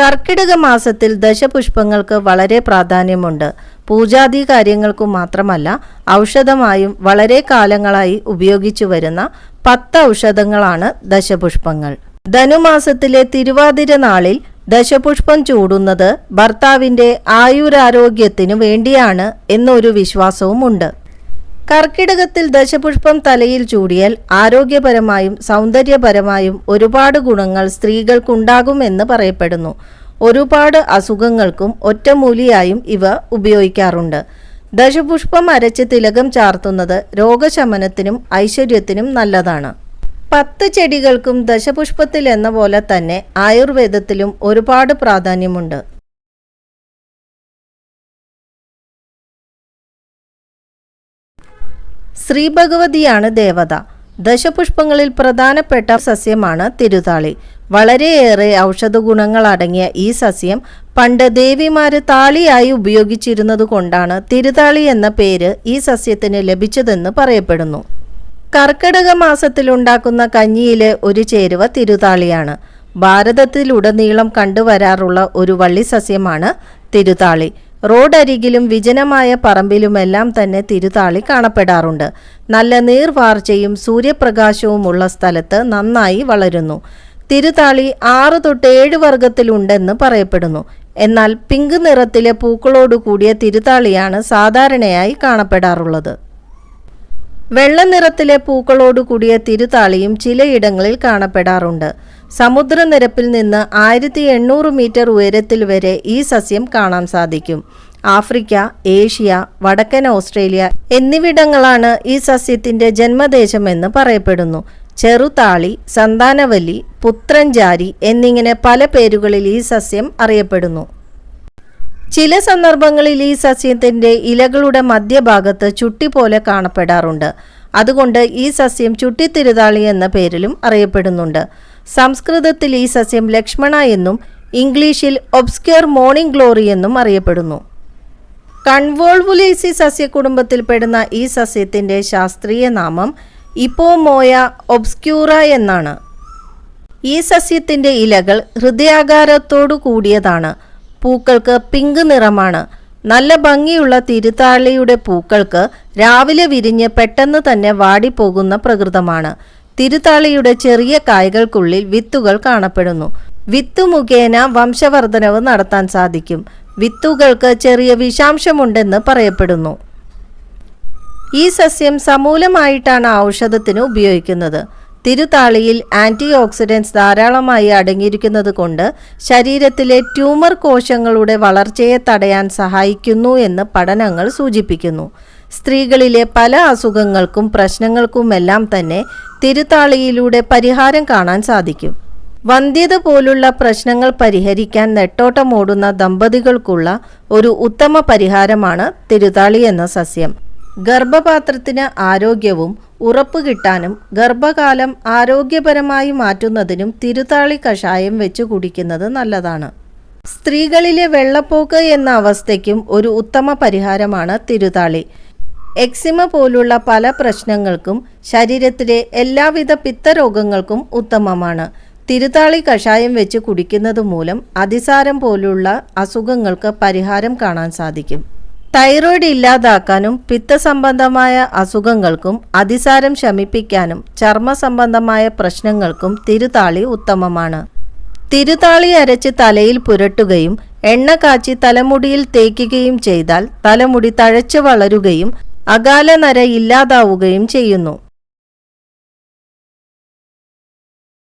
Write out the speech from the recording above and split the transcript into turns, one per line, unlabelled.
കർക്കിടക മാസത്തിൽ ദശപുഷ്പങ്ങൾക്ക് വളരെ പ്രാധാന്യമുണ്ട്. പൂജാതി കാര്യങ്ങൾക്കു മാത്രമല്ല ഔഷധമായും വളരെ കാലങ്ങളായി ഉപയോഗിച്ചു വരുന്ന പത്ത് ഔഷധങ്ങളാണ് ദശപുഷ്പങ്ങൾ. ധനുമാസത്തിലെ തിരുവാതിര നാളിൽ ദശപുഷ്പം ചൂടുന്നത് ഭർത്താവിന്റെ ആയുരാരോഗ്യത്തിനു വേണ്ടിയാണ് എന്നൊരു വിശ്വാസവുമുണ്ട്. കർക്കിടകത്തിൽ ദശപുഷ്പം തലയിൽ ചൂടിയാൽ ആരോഗ്യപരമായും സൗന്ദര്യപരമായും ഒരുപാട് ഗുണങ്ങൾ സ്ത്രീകൾക്കുണ്ടാകുമെന്ന് പറയപ്പെടുന്നു. ഒരുപാട് അസുഖങ്ങൾക്കും ഒറ്റമൂലിയായും ഇവ ഉപയോഗിക്കാറുണ്ട്. ദശപുഷ്പം അരച്ച് തിലകം ചാർത്തുന്നത് രോഗശമനത്തിനും ഐശ്വര്യത്തിനും നല്ലതാണ്. പത്ത് ചെടികൾക്കും ദശപുഷ്പത്തിൽ എന്ന പോലെ തന്നെ ആയുർവേദത്തിലും ഒരുപാട് പ്രാധാന്യമുണ്ട്. ശ്രീ ഭഗവതിയാണ് ദേവത. ദശപുഷ്പങ്ങളിൽ പ്രധാനപ്പെട്ട സസ്യമാണ് തിരുതാളി. വളരെയേറെ ഔഷധ ഗുണങ്ങൾ അടങ്ങിയ ഈ സസ്യം പണ്ട് ദേവിമാര് താളിയായി ഉപയോഗിച്ചിരുന്നത് കൊണ്ടാണ് തിരുതാളി എന്ന പേര് ഈ സസ്യത്തിന് ലഭിച്ചതെന്ന് പറയപ്പെടുന്നു. കർക്കിടക മാസത്തിലുണ്ടാക്കുന്ന കഞ്ഞിയിലെ ഒരു ചേരുവ തിരുതാളിയാണ്. ഭാരതത്തിലുടനീളം കണ്ടുവരാറുള്ള ഒരു വള്ളി സസ്യമാണ് തിരുതാളി. റോഡരികിലും വിജനമായ പറമ്പിലുമെല്ലാം തന്നെ തിരുതാളി കാണപ്പെടാറുണ്ട്. നല്ല നീർവാർച്ചയും സൂര്യപ്രകാശവുമുള്ള സ്ഥലത്ത് നന്നായി വളരുന്നു. തിരുതാളി ആറ് തൊട്ട് ഏഴ് വർഗത്തിലുണ്ടെന്ന് പറയപ്പെടുന്നു. എന്നാൽ പിങ്ക് നിറത്തിലെ പൂക്കളോട് കൂടിയ തിരുതാളിയാണ് സാധാരണയായി കാണപ്പെടാറുള്ളത്. വെള്ള നിറത്തിലെ പൂക്കളോട് കൂടിയ തിരുതാളിയും ചിലയിടങ്ങളിൽ കാണപ്പെടാറുണ്ട്. സമുദ്രനിരപ്പിൽ നിന്ന് ആയിരത്തി എണ്ണൂറ് മീറ്റർ ഉയരത്തിൽ വരെ ഈ സസ്യം കാണാൻ സാധിക്കും. ആഫ്രിക്ക ഏഷ്യ വടക്കൻ ഓസ്ട്രേലിയ എന്നിവിടങ്ങളാണ് ഈ സസ്യത്തിന്റെ ജന്മദേശമെന്ന് പറയപ്പെടുന്നു. ചെറുതാളി സന്താനവലി പുത്രൻജാരി എന്നിങ്ങനെ പല പേരുകളിൽ ഈ സസ്യം അറിയപ്പെടുന്നു. ചില സന്ദർഭങ്ങളിൽ ഈ സസ്യത്തിന്റെ ഇലകളുടെ മധ്യഭാഗത്ത് ചുട്ടി പോലെ കാണപ്പെടാറുണ്ട്. അതുകൊണ്ട് ഈ സസ്യം ചുട്ടിത്തിരുതാളി എന്ന പേരിലും അറിയപ്പെടുന്നുണ്ട്. സംസ്കൃതത്തിൽ ഈ സസ്യം ലക്ഷ്മണ എന്നും ഇംഗ്ലീഷിൽ ഒബ്സ്ക്യൂർ മോർണിംഗ് ഗ്ലോറി എന്നും അറിയപ്പെടുന്നു. കൺവോൾവുലേസി സസ്യകുടുംബത്തിൽപ്പെടുന്ന ഈ സസ്യത്തിന്റെ ശാസ്ത്രീയ നാമം ഇപ്പോമോയ ഒബ്സ്ക്യൂറ എന്നാണ്. ഈ സസ്യത്തിന്റെ ഇലകൾ ഹൃദയാകാരത്തോടു കൂടിയതാണ്. പൂക്കൾക്ക് പിങ്ക് നിറമാണ്. നല്ല ഭംഗിയുള്ള തിരുത്താളിയുടെ പൂക്കൾക്ക് രാവിലെ വിരിഞ്ഞ് പെട്ടെന്ന് തന്നെ വാടിപ്പോകുന്ന പ്രകൃതമാണ്. തിരുത്താളിയുടെ ചെറിയ കായ്കൾക്കുള്ളിൽ വിത്തുകൾ കാണപ്പെടുന്നു. വിത്തു മുഖേന വംശവർധനവ് നടത്താൻ സാധിക്കും. വിത്തുകൾക്ക് ചെറിയ വിഷാംശമുണ്ടെന്ന് പറയപ്പെടുന്നു. ഈ സസ്യം സമൂലമായിട്ടാണ് ഔഷധത്തിന് ഉപയോഗിക്കുന്നത്. തിരുതാളിയിൽ ആന്റി ഓക്സിഡൻസ് ധാരാളമായി അടങ്ങിയിരിക്കുന്നത് കൊണ്ട് ശരീരത്തിലെ ട്യൂമർ കോശങ്ങളുടെ വളർച്ചയെ തടയാൻ സഹായിക്കുന്നു എന്ന് പഠനങ്ങൾ സൂചിപ്പിക്കുന്നു. സ്ത്രീകളിലെ പല അസുഖങ്ങൾക്കും പ്രശ്നങ്ങൾക്കുമെല്ലാം തന്നെ തിരുതാളിയിലൂടെ പരിഹാരം കാണാൻ സാധിക്കും. വന്ധ്യത പോലുള്ള പ്രശ്നങ്ങൾ പരിഹരിക്കാൻ നെട്ടോട്ടമോടുന്ന ദമ്പതികൾക്കുള്ള ഒരു ഉത്തമ പരിഹാരമാണ് തിരുതാളി എന്ന സസ്യം. ഗർഭപാത്രത്തിന് ആരോഗ്യവും ഉറപ്പ് കിട്ടാനും ഗർഭകാലം ആരോഗ്യപരമായി മാറ്റുന്നതിനും തിരുത്താളി കഷായം വെച്ച് കുടിക്കുന്നത് നല്ലതാണ്. സ്ത്രീകളിലെ വെള്ളപ്പോക്ക് എന്ന അവസ്ഥയ്ക്കും ഒരു ഉത്തമ പരിഹാരമാണ് തിരുതാളി എക്സിമ പോലുള്ള പല പ്രശ്നങ്ങൾക്കും ശരീരത്തിലെ എല്ലാവിധ പിത്തരോഗങ്ങൾക്കും ഉത്തമമാണ്. തിരുതാളി കഷായം വെച്ച് കുടിക്കുന്നത് മൂലം അതിസാരം പോലുള്ള അസുഖങ്ങൾക്ക് പരിഹാരം കാണാൻ സാധിക്കും. തൈറോയ്ഡ് ഇല്ലാതാക്കാനും പിത്തസംബന്ധമായ അസുഖങ്ങൾക്കും അതിസാരം ശമിപ്പിക്കാനും ചർമ്മ സംബന്ധമായ പ്രശ്നങ്ങൾക്കും തിരുതാളി ഉത്തമമാണ്. തിരുതാളി അരച്ച് തലയിൽ പുരട്ടുകയും എണ്ണ കാച്ചി തലമുടിയിൽ തേക്കുകയും ചെയ്താൽ തലമുടി തഴച്ചു വളരുകയും അകാല നര ഇല്ലാതാവുകയും ചെയ്യുന്നു.